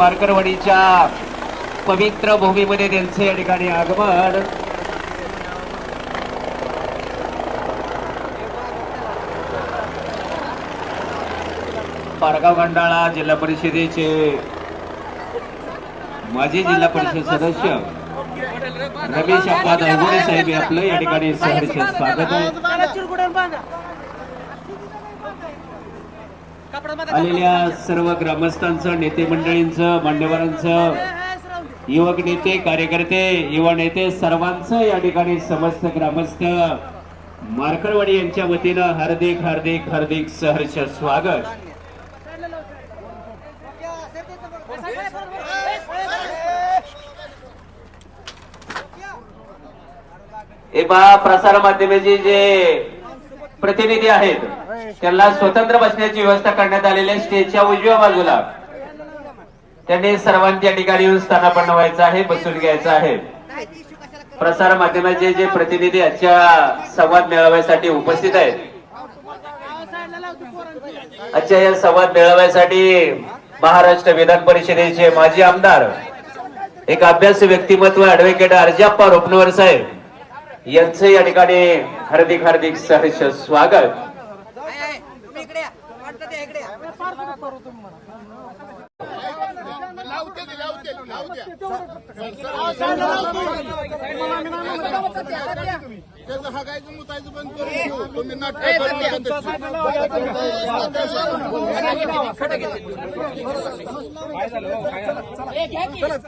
मार्करवाडीच्या पवित्र भूमीमध्ये त्यांचे या ठिकाणी आगमन पारगाव खंडाळा जिल्हा परिषदेचे माजी जिल्हा परिषद सदस्य रमेश अप्पा दळगुडे साहेब आपलं या ठिकाणी सहर्ष स्वागत आहे आलेल्या सर्व ग्रामस्थांचं नेते मंडळींचं मान्यवरांचं युवक नेते कार्यकर्ते युवा नेते सर्वांचं या ठिकाणी समस्त ग्रामस्थ मार्करवाडी यांच्या वतीनं हार्दिक हार्दिक हार्दिक सहर्ष स्वागत. हे पहा प्रसार माध्यमाचे जे प्रतिनिधी आहेत. त्यांना स्वतंत्र बसण्याची व्यवस्था करण्यात आलेली आहे. स्टेजच्या उजव्या बाजूला त्यांनी सर्वांनी या ठिकाणी येऊन स्थानापन्न व्हायचं आहे बसून घ्यायचं आहे. प्रसार माध्यमाचे जे प्रतिनिधी आजच्या संवाद मेळाव्यासाठी उपस्थित आहेत. आजच्या या संवाद मेळाव्यासाठी महाराष्ट्र विधान परिषदेचे माजी आमदार एक अभ्यास व्यक्तिमत्व ऍडव्होकेट अर्जाप्पा रोपणवर साहेब. यांचं या ठिकाणी हार्दिक हार्दिक सहर्ष स्वागत.